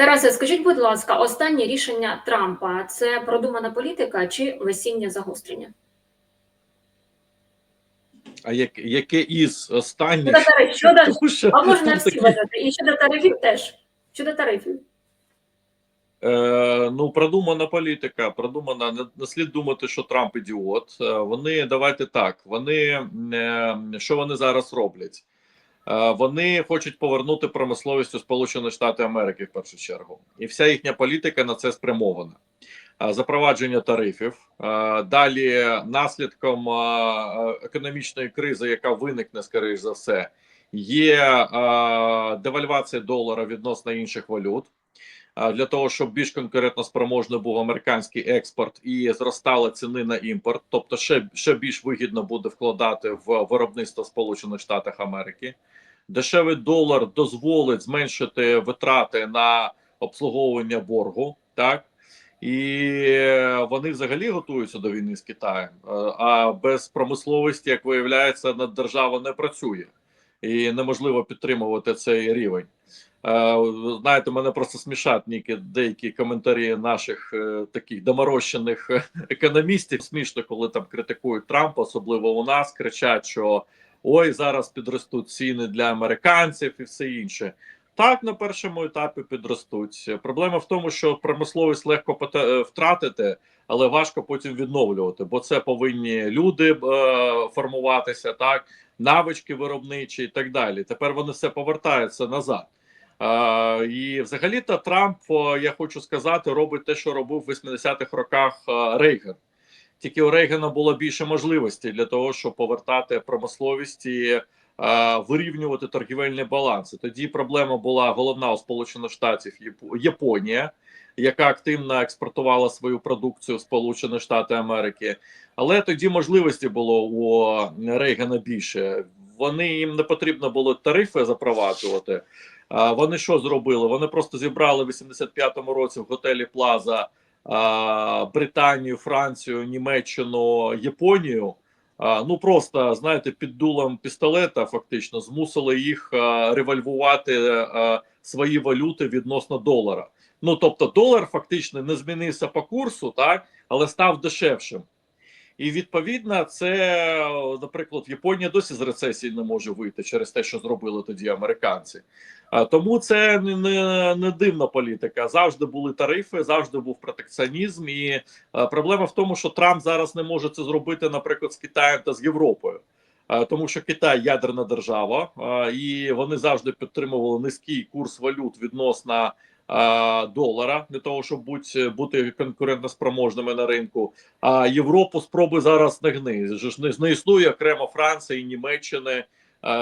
Тарасе, скажіть, будь ласка, останнє рішення Трампа це продумана політика чи весіннє загострення? А як, яке із останніх? Щодо тарифів, щодо, Тому що а можна всі такі, вважати. І щодо тарифів теж. Щодо тарифів. е, ну, продумана політика, продумана. Не, не слід думати, що Трамп ідіот. Е, Вони давайте так. Вони е, що вони зараз роблять? Е, Вони хочуть повернути промисловість у Сполучені Штати Америки в першу чергу, і вся їхня політика на це спрямована. Е, Запровадження тарифів Е, далі наслідком економічної кризи, яка виникне скоріш за все, є девальвація долара відносно інших валют. Для того щоб більш конкурентно спроможний був американський експорт і зростали ціни на імпорт, тобто ще, ще більш вигідно буде вкладати в виробництво Сполучених Штатів Америки. Дешевий долар дозволить зменшити витрати на обслуговування боргу, так і вони взагалі готуються до війни з Китаєм. Е, А без промисловості, як виявляється, держава не працює і неможливо підтримувати цей рівень. Е, Знаєте, мене просто смішать ніки деякі коментарі наших е, таких доморощених е, економістів. Смішно, коли там критикують Трампа, особливо у нас, кричать, що ой, зараз підростуть ціни для американців і все інше. Так, на першому етапі підростуть. Проблема в тому, що промисловість легко втратити, але важко потім відновлювати, бо це повинні люди формуватися, так навички виробничі і так далі. Тепер вони все повертаються назад. Е, і взагалі-то Трамп, я хочу сказати, робить те, що робив в 80-х роках е, Рейган. Тільки у Рейгана було більше можливостей для того, щоб повертати промисловість і е, вирівнювати торгівельні баланси. Тоді проблема була головна у Сполучених Штатів Японія, яка активно експортувала свою продукцію в Сполучені Штати Америки. Але тоді можливості було у Рейгана більше. Вони їм не потрібно було тарифи запроваджувати. Вони що зробили? Вони просто зібрали в 85-му році в готелі Плаза Британію, Францію, Німеччину, Японію. Ну просто знаєте, під дулом пістолета фактично змусили їх револьвувати свої валюти відносно долара. Ну тобто, долар фактично не змінився по курсу, так але став дешевшим. І відповідно, це, наприклад, Японія досі з рецесії не може вийти через те, що зробили тоді американці. Тому це не, не, дивна політика. Завжди були тарифи, завжди був протекціонізм. І проблема в тому, що Трамп зараз не може це зробити, наприклад, з Китаєм та з Європою. Тому що Китай ядерна держава, і вони завжди підтримували низький курс валют відносно долара для того, щоб бути, конкурентоспроможними на ринку. А Європу спроби зараз не гни. Не, існує окремо Франції, Німеччини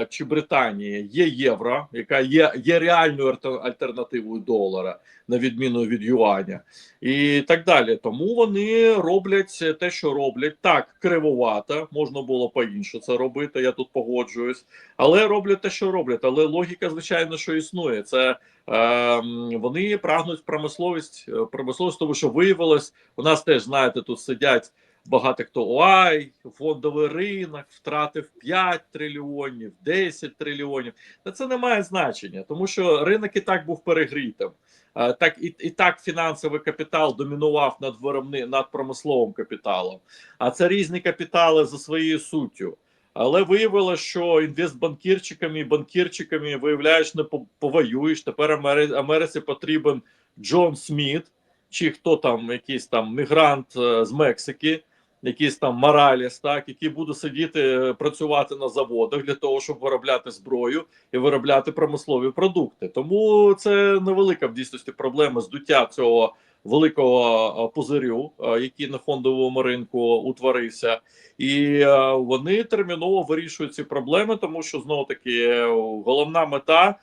чи Британії. Є євро, яка є, є реальною альтер- альтернативою долара, на відміну від юаня, і так далі. Тому вони роблять те, що роблять. Так, кривовато, можна було по-іншому це робити. Я тут погоджуюсь, але роблять те, що роблять. Але логіка, звичайно, що існує. Це Ем, вони прагнуть промисловість, е, промисловість, тому що виявилось, у нас теж знаєте, тут сидять багато хто ой, фондовий ринок втратив 5 трильйонів, 10 трильйонів. Та це не має значення, тому що ринок і так був перегрітим. Е, Так і, і так фінансовий капітал домінував над виробни над промисловим капіталом. А це різні капітали за своєю суттю. Але виявилося, що інвестбанкірчиками і банкірчиками виявляєш, не по- повоюєш. Тепер Амери- Америці потрібен Джон Сміт, чи хто там, якийсь там мігрант е, з Мексики, якийсь там Мораліс, так, який буде сидіти, е, працювати на заводах для того, щоб виробляти зброю і виробляти промислові продукти. Тому це невелика в дійсності проблема здуття цього великого е, пузирю, е, який на фондовому ринку утворився. І вони терміново вирішують ці проблеми, тому що знову таки головна мета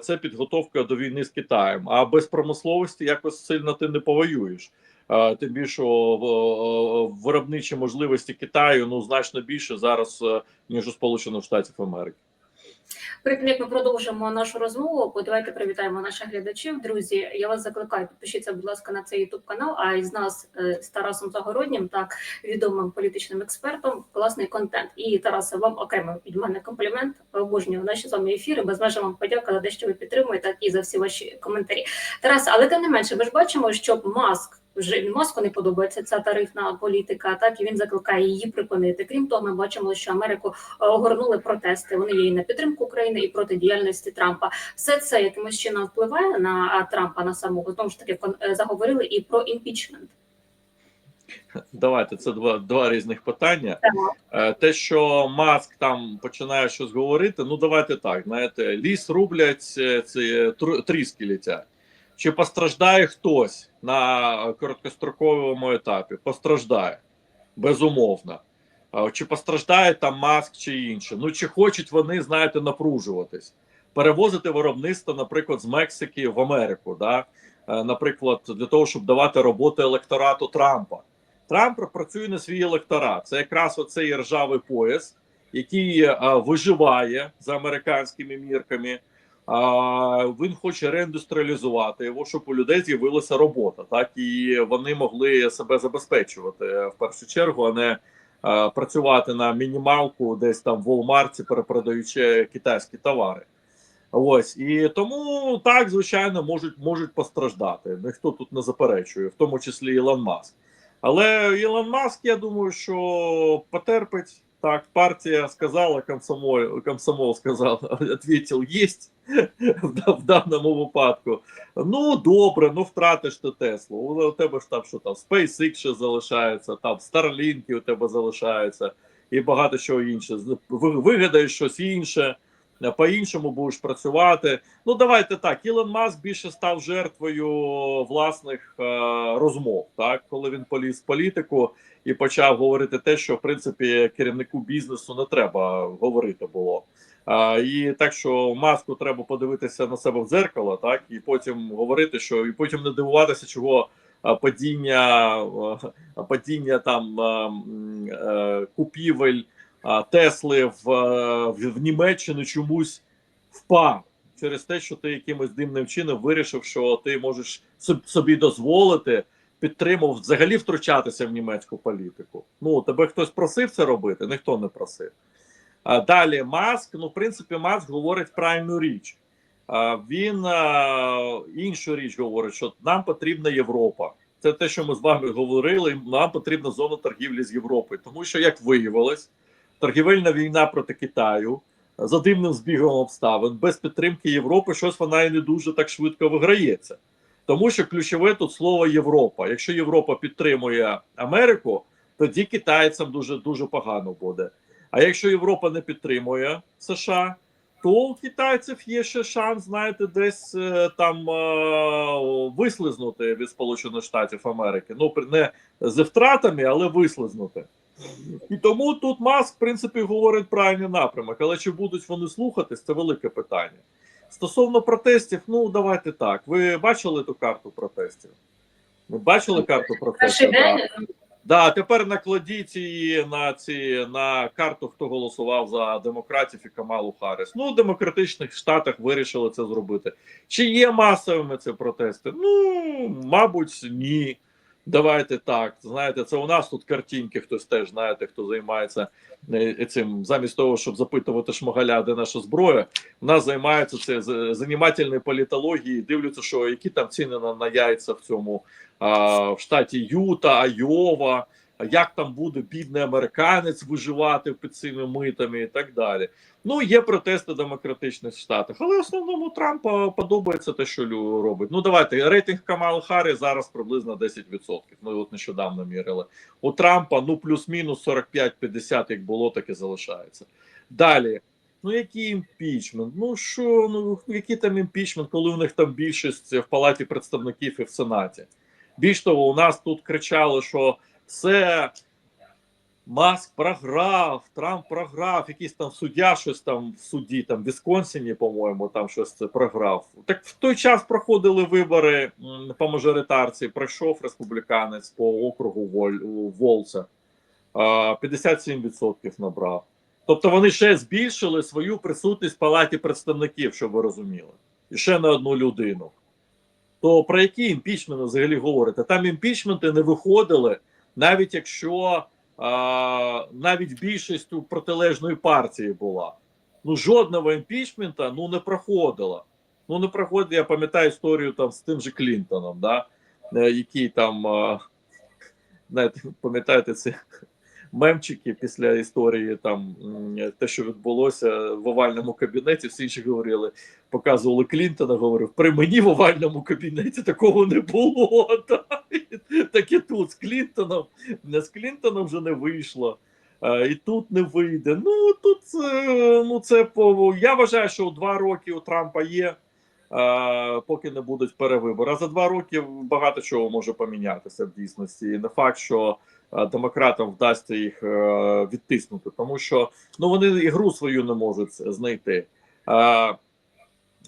це підготовка до війни з Китаєм. А без промисловості якось сильно ти не повоюєш. Е, Тим більше виробничі можливості Китаю ну значно більше зараз е, ніж у Сполучених Штатів Америки. Перед тим як ми продовжимо нашу розмову, давайте привітаємо наших глядачів. Друзі, я вас закликаю, підпишіться, будь ласка, на цей ютуб канал. А із нас е, з Тарасом Загороднім, так відомим політичним експертом, класний контент. І Тарасе, вам окремо від мене комплімент. Обожнюю наші з вами ефіри. Безмежно вам подяка за те, що ви підтримуєте, і за всі ваші коментарі. Тарас, але тим не менше, ми ж бачимо, що маск. Вже маску не подобається ця тарифна політика, так і він закликає її припинити. Крім того, ми бачимо, що Америку е, огорнули протести. Вони є і на підтримку України, і проти діяльності Трампа. Все це якимось чином впливає на Трампа на самого знову ж таки е, заговорили і про імпічмент. Давайте це два, два різних питання. Так. Е, Те, що Маск там починає щось говорити, ну давайте так. Знаєте, ліс рублять, це тріски літять. Чи постраждає хтось на короткостроковому етапі? Постраждає, безумовно. Чи постраждає там Маск чи інше? Ну чи хочуть вони, знаєте, напружуватись, перевозити виробництво, наприклад, з Мексики в Америку, да? Наприклад, для того, щоб давати роботу електорату Трампа. Трамп працює на свій електорат. Це якраз оцей ржавий пояс, який виживає за американськими мірками. А, він хоче реіндустріалізувати його, щоб у людей з'явилася робота, так і вони могли себе забезпечувати в першу чергу, а не е, працювати на мінімалку десь там в Walmart, перепродаючи китайські товари. Ось і тому так звичайно можуть можуть постраждати. Ніхто тут не заперечує, в тому числі Ілон Маск. Але Ілон Маск, я думаю, що потерпить. Так, партія сказала, комсомол, комсомол сказав, відповів, єсть в, даному випадку. Ну, добре, ну втратиш ти Теслу. У тебе ж там що там, SpaceX ще залишається, там Starlink у тебе залишається і багато чого інше. Ви- Вигадаєш щось інше, по-іншому будеш працювати. Ну, давайте так. Ілон Маск більше став жертвою власних е, розмов, так коли він поліз в політику і почав говорити те, що в принципі керівнику бізнесу не треба говорити було. А, і так що маску треба подивитися на себе в дзеркало, так і потім говорити, що і потім не дивуватися, чого падіння, падіння там е, купівель Тесли в, в Німеччину чомусь впав через те, що ти якимось дивним чином вирішив, що ти можеш собі дозволити підтримав взагалі втручатися в німецьку політику. Ну тебе хтось просив це робити, ніхто не просив. А далі Маск. Ну, в принципі, Маск говорить правильну річ. А, він а, іншу річ говорить, що нам потрібна Європа. Це те, що ми з вами говорили. Нам потрібна зона торгівлі з Європою, тому що, як виявилось, торгівельна війна проти Китаю за дивним збігом обставин без підтримки Європи, щось вона і не дуже так швидко виграється. Тому що ключове тут слово Європа. Якщо Європа підтримує Америку, тоді китайцям дуже дуже погано буде. А якщо Європа не підтримує США, то у китайців є ще шанс, знаєте, десь е, там е, вислизнути від Сполучених Штатів Америки. Ну не з втратами, але вислизнути. І тому тут Маск, в принципі, говорить правильний напрямок. Але чи будуть вони слухатись, це велике питання. Стосовно протестів, ну давайте так. Ви бачили ту карту протестів? Ви бачили карту Перший протестів? Да. Да, тепер накладіть її на ці на карту, хто голосував за демократів і Камалу Харріс. Ну, в демократичних штатах вирішили це зробити. Чи є масовими ці протести? Ну, мабуть, ні. Давайте так. Знаєте, це у нас тут картинки, хтось теж знаєте, хто займається е, цим, замість того, щоб запитувати шмагаля, де наша зброя. У нас займаються це занімательної політологією, дивляться, що які там ціни на, на яйця в цьому а, в штаті Юта, Айова, як там буде бідний американець виживати під цими митами і так далі. Ну, є протести демократичних штатах, але в основному Трампа подобається те, що робить. Ну, давайте рейтинг Камали Харрі зараз приблизно 10%. Ми от нещодавно мірили. У Трампа ну плюс-мінус 45-50, як було, так і залишається. Далі. Ну, який імпічмент? Ну що, ну який там імпічмент, коли у них там більшість в палаті представників і в сенаті? Більш того, у нас тут кричали, що це Маск програв, Трамп програв, якийсь там суддя, щось там в суді, там в Вісконсіні, по-моєму, там щось це програв. Так в той час проходили вибори по мажоритарці. Пройшов республіканець по округу Волца. 57% набрав. Тобто вони ще збільшили свою присутність в палаті представників, щоб ви розуміли, і ще на одну людину. То про які імпічменти взагалі говорите? Там імпічменти не виходили, навіть якщо а, навіть більшість у протилежної партії була. Ну, жодного імпічмента ну, не проходило. Ну, не проходить, я пам'ятаю історію там з тим же Клінтоном, да? е, який там, знаєте, пам'ятаєте ці мемчики після історії, там те, що відбулося в овальному кабінеті, всі інші говорили, показували Клінтона, говорив, при мені в овальному кабінеті такого не було. Та? Так і тут з Клінтоном, з Клінтоном вже не вийшло. І тут не вийде. Ну тут е, ну це по я вважаю, що два роки у Трампа є, поки не будуть перевибори. А за два роки багато чого може помінятися в дійсності. І не факт, що демократам вдасться їх е, відтиснути, тому що ну вони ігру свою не можуть знайти. Е,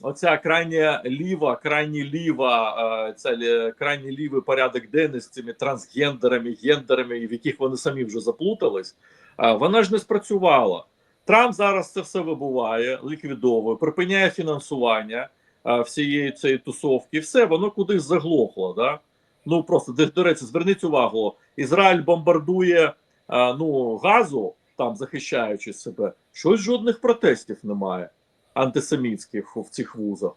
Оця крайня ліва, крайні ліва, е, ця лі- лівий порядок денний з цими трансгендерами, гендерами, в яких вони самі вже заплутались, е, вона ж не спрацювала. Трамп зараз це все вибуває, ліквідовує, припиняє фінансування е, всієї цієї тусовки, і все, воно кудись заглохло. Да? Ну просто до, речі, зверніть увагу, Ізраїль бомбардує е, ну, газу, там захищаючи себе, щось жодних протестів немає антисемітських в цих вузах.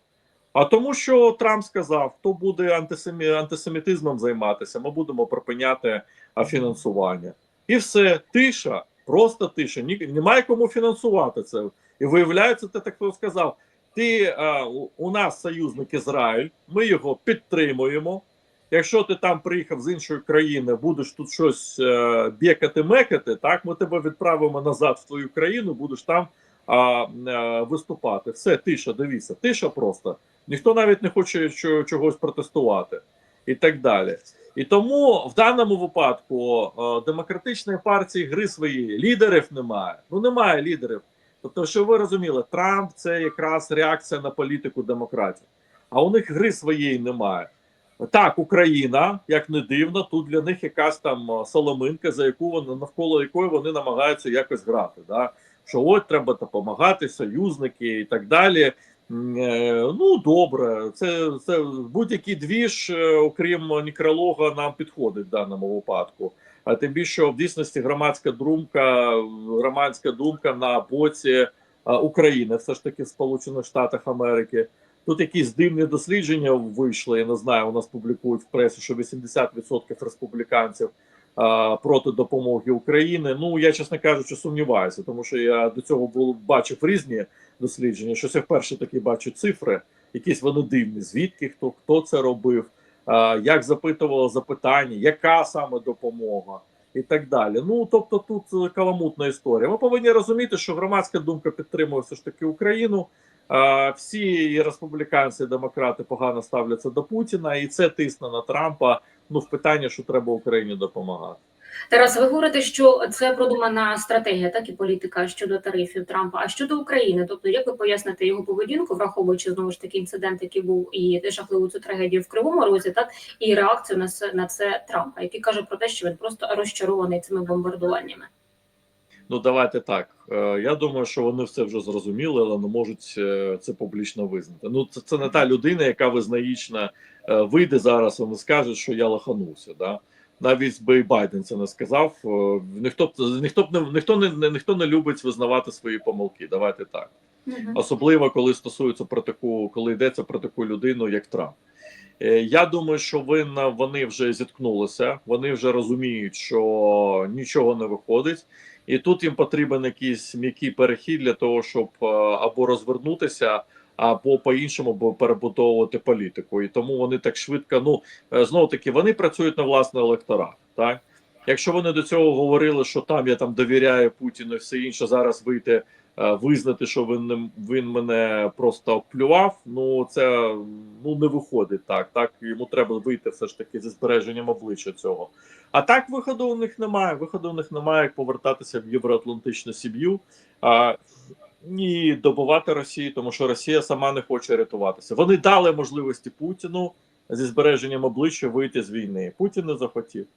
А тому, що Трамп сказав, хто буде антисемі... антисемітизмом займатися, ми будемо припиняти фінансування. І все, тиша, просто тиша. Ні, немає кому фінансувати це. І виявляється, ти так сказав: ти а, у- у нас союзник Ізраїль, ми його підтримуємо. Якщо ти там приїхав з іншої країни, будеш тут щось е, бєкати мекати, так ми тебе відправимо назад в твою країну, будеш там а, е, виступати. Все, тиша, дивіться, тиша просто. Ніхто навіть не хоче чогось протестувати і так далі. І тому в даному випадку е, демократичної партії гри свої лідерів немає. Ну немає лідерів. Тобто, що ви розуміли, Трамп це якраз реакція на політику демократів, а у них гри своєї немає. Так, Україна, як не дивно, тут для них якась там соломинка, за яку вони навколо якої вони намагаються якось грати. Да? що от треба допомагати, союзники і так далі. Е, Ну добре, це, це будь-який двіж, е, окрім некролога, нам підходить в даному випадку. А тим більше в дійсності громадська думка, громадська думка на боці України, все ж таки в Сполучених Штатах Америки. Тут якісь дивні дослідження вийшли. Я не знаю, у нас публікують в пресі, що 80% республіканців а, проти допомоги України. Ну я чесно кажучи, сумніваюся, тому що я до цього був бачив різні дослідження. Щось я вперше таки бачу цифри, якісь вони дивні. Звідки хто хто це робив, а, як запитувало запитання, яка саме допомога. І так далі. Ну тобто, тут е, каламутна історія. Ми повинні розуміти, що громадська думка підтримує все ж таки Україну. Всі і республіканці, і демократи погано ставляться до Путіна, і це тисне на Трампа. Ну в питанні, що треба Україні допомагати. Тарас, ви говорите, що це продумана стратегія, так і політика щодо тарифів Трампа. А щодо України, тобто як ви поясните його поведінку, враховуючи знову ж таки інцидент, який був і жахливу цю трагедію в Кривому Розі, так і реакцію на це на це Трампа, який каже про те, що він просто розчарований цими бомбардуваннями. Ну давайте так. Е, Я думаю, що вони все вже зрозуміли, але не можуть е, це публічно визнати. Ну це, це не та людина, яка визнаїчна е, вийде зараз. і скаже, що я лоханувся. Да? Навіть би і Байден це не сказав. Е, Ніхто ніхто б не ніхто не ніхто не любить визнавати свої помилки. Давайте так. особливо коли стосується про таку, коли йдеться про таку людину, як Трамп. Е, Я думаю, що винна вони вже зіткнулися, вони вже розуміють, що нічого не виходить, і тут їм потрібен якийсь м'який перехід для того, щоб е, або розвернутися, або по-іншому перебудовувати політику. І тому вони так швидко. Ну е, знову таки, вони працюють на власний електорат. Так, якщо вони до цього говорили, що там я там довіряю Путіну і все інше, зараз вийти е, визнати, що він він мене просто оплював. Ну це ну не виходить так. Так йому треба вийти все ж таки зі збереженням обличчя цього. А так виходу у них немає. Виходу у них немає як повертатися в євроатлантичну сім'ю. А і добувати Росію, тому що Росія сама не хоче рятуватися. Вони дали можливості Путіну зі збереженням обличчя вийти з війни. Путін не захотів.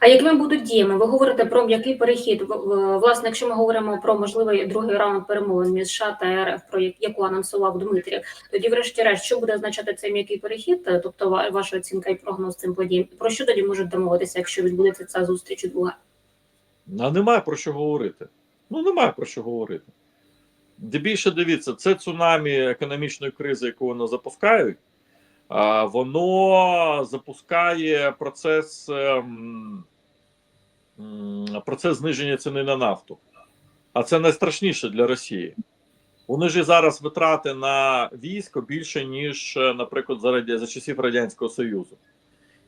А якими будуть діями? Ви говорите про м'який перехід. Власне, якщо ми говоримо про можливий другий раунд перемовин між США та РФ, про яку анонсував Дмитрів, тоді, врешті-решт, що буде означати цей м'який перехід? Тобто, ваша оцінка і прогноз цим подіям. Про що тоді можуть домовитися, якщо відбудеться ця зустріч у друга? А немає про що говорити. Ну, немає про що говорити. Де більше дивіться, це цунамі економічної кризи, яку вони запускають, воно запускає процес, ем, процес зниження ціни на нафту. А це найстрашніше для Росії. У них зараз витрати на військо більше, ніж, е, наприклад, за, за часів Радянського Союзу.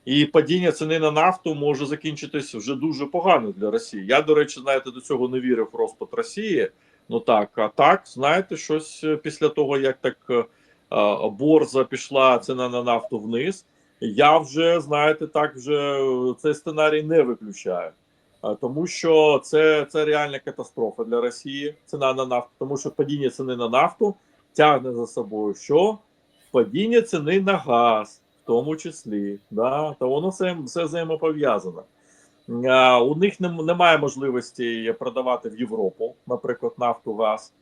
І падіння ціни на нафту може закінчитись вже дуже погано для Росії. Я, до речі, знаєте, до цього не вірив в розпад Росії. Ну так, а так, знаєте, щось е, після того, як так е, борза пішла ціна на нафту вниз, я вже, знаєте, так вже е, цей сценарій не виключаю. Тому що це, це реальна катастрофа для Росії, ціна на нафту, тому що падіння ціни на нафту тягне за собою що? Падіння ціни на газ, в тому числі. Да? То воно все, все взаємопов'язано. У них немає можливості продавати в Європу, наприклад, нафту, газ.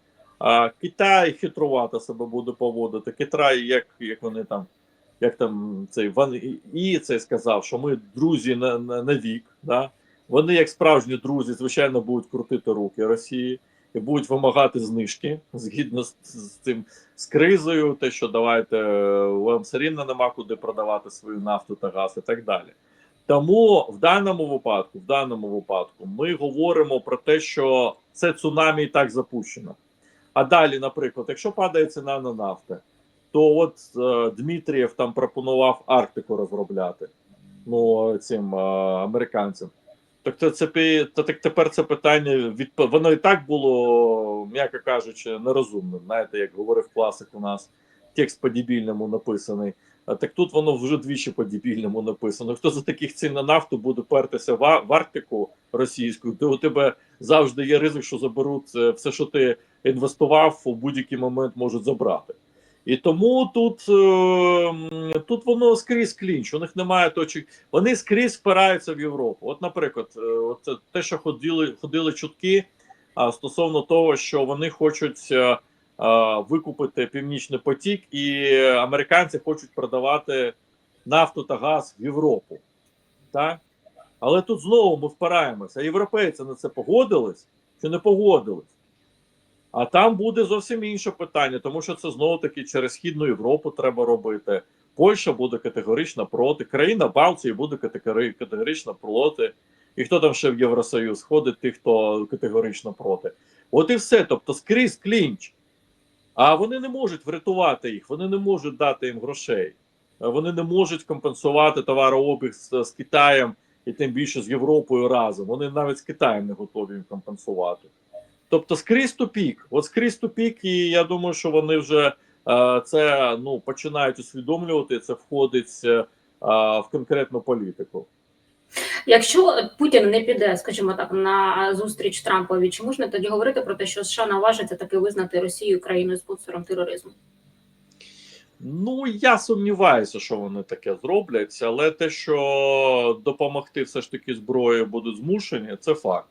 Китай хитрувато себе буде поводити. Китай, як, як вони там, як там цей Ван І- І цей сказав, що ми друзі на, на, на вік. Да? Вони, як справжні друзі, звичайно, будуть крутити руки Росії і будуть вимагати знижки згідно з, з цим з кризою, те, що давайте е, вам все рівно нема куди продавати свою нафту та газ і так далі. Тому в даному випадку, в даному випадку, ми говоримо про те, що це цунамі і так запущено. А далі, наприклад, якщо падає ціна на нафту, то от е, Дмитрієв там пропонував Арктику розробляти ну цим е, американцям. Так це, це та так тепер це питання від воно і так було, м'яко кажучи, нерозумним. Знаєте, як говорив класик у нас, текст по-дебільному написаний. Так тут воно вже двічі по-дебільному написано. Хто за таких цін на нафту буде пертися в, Арктику російську, то у тебе завжди є ризик, що заберуть е, все, що ти інвестував, у будь-який момент можуть забрати. І тому тут, е, тут воно скрізь клінч. У них немає точок. Вони скрізь впираються в Європу. От, наприклад, е, от те, що ходили, ходили чутки стосовно того, що вони хочуть викупити Північний потік, і американці хочуть продавати нафту та газ в Європу. Так? Але тут знову ми впираємося. Європейці на це погодились чи не погодились? А там буде зовсім інше питання, тому що це знову таки через Східну Європу треба робити. Польща буде категорично проти, країна Балтії буде категорично проти. І хто там ще в Євросоюз ходить, тих, хто категорично проти. От і все. Тобто скрізь клінч. А вони не можуть врятувати їх, вони не можуть дати їм грошей, вони не можуть компенсувати товарообіг з, з Китаєм і тим більше з Європою разом. Вони навіть з Китаєм не готові їм компенсувати. Тобто скрізь тупік. От скрізь тупік, і я думаю, що вони вже е, це ну, починають усвідомлювати. Це входить е, в конкретну політику. Якщо Путін не піде, скажімо так, на зустріч Трампові, чи можна тоді говорити про те, що США наважиться таки визнати Росію країною спонсором тероризму? Ну я сумніваюся, що вони таке зроблять, але те, що допомогти все ж таки зброєю будуть змушені, це факт.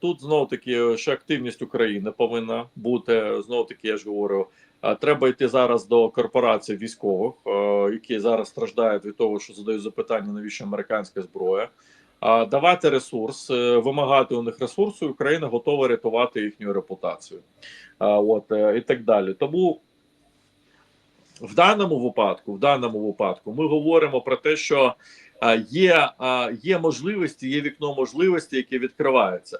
Тут знову таки ще активність України повинна бути. Знову таки, я ж говорю, треба йти зараз до корпорацій військових, е, які зараз страждають від того, що задають запитання, навіщо американська зброя. Давати ресурс, е, вимагати у них ресурсу, Україна готова рятувати їхню репутацію. От е, і так далі. Тому в даному випадку, в даному випадку, ми говоримо про те, що є, є можливості, є вікно можливості, яке відкривається.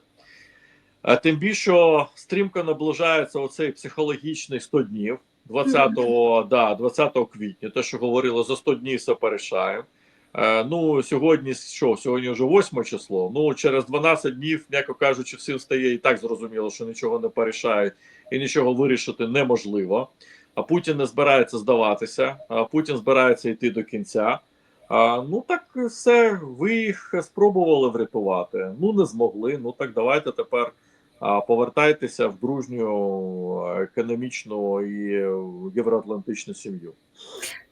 А, тим більше стрімко наближається оцей психологічний 100 днів 20, да, 20 квітня. Те, що говорили, за 100 днів все порішаємо. Е, ну, сьогодні що? Сьогодні вже 8 число. Ну, через 12 днів, м'яко кажучи, всім стає і так зрозуміло, що нічого не порішають і нічого вирішити неможливо. А Путін не збирається здаватися, а Путін збирається йти до кінця. А, ну так все, ви їх спробували врятувати. Ну не змогли. Ну так давайте тепер повертайтеся в дружню економічну і євроатлантичну сім'ю.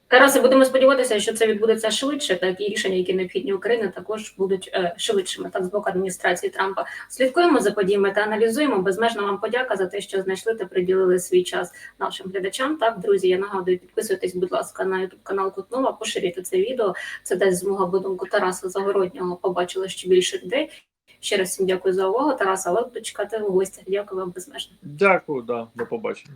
Тарасе, будемо сподіватися, що це відбудеться швидше, так і рішення, які необхідні Україні, також будуть е, швидшими. Так з боку адміністрації Трампа. Слідкуємо за подіями та аналізуємо. Безмежна вам подяка за те, що знайшли та приділили свій час нашим глядачам. Так, друзі, я нагадую, підписуйтесь, будь ласка, на youtube канал Кутнова, поширюйте це відео. Це дасть змогу, аби думку Тараса Загороднього побачило ще більше людей. Ще раз всім дякую за увагу. Тараса, але чекати у гостях. Дякую вам безмежно. Дякую, да, до побачення.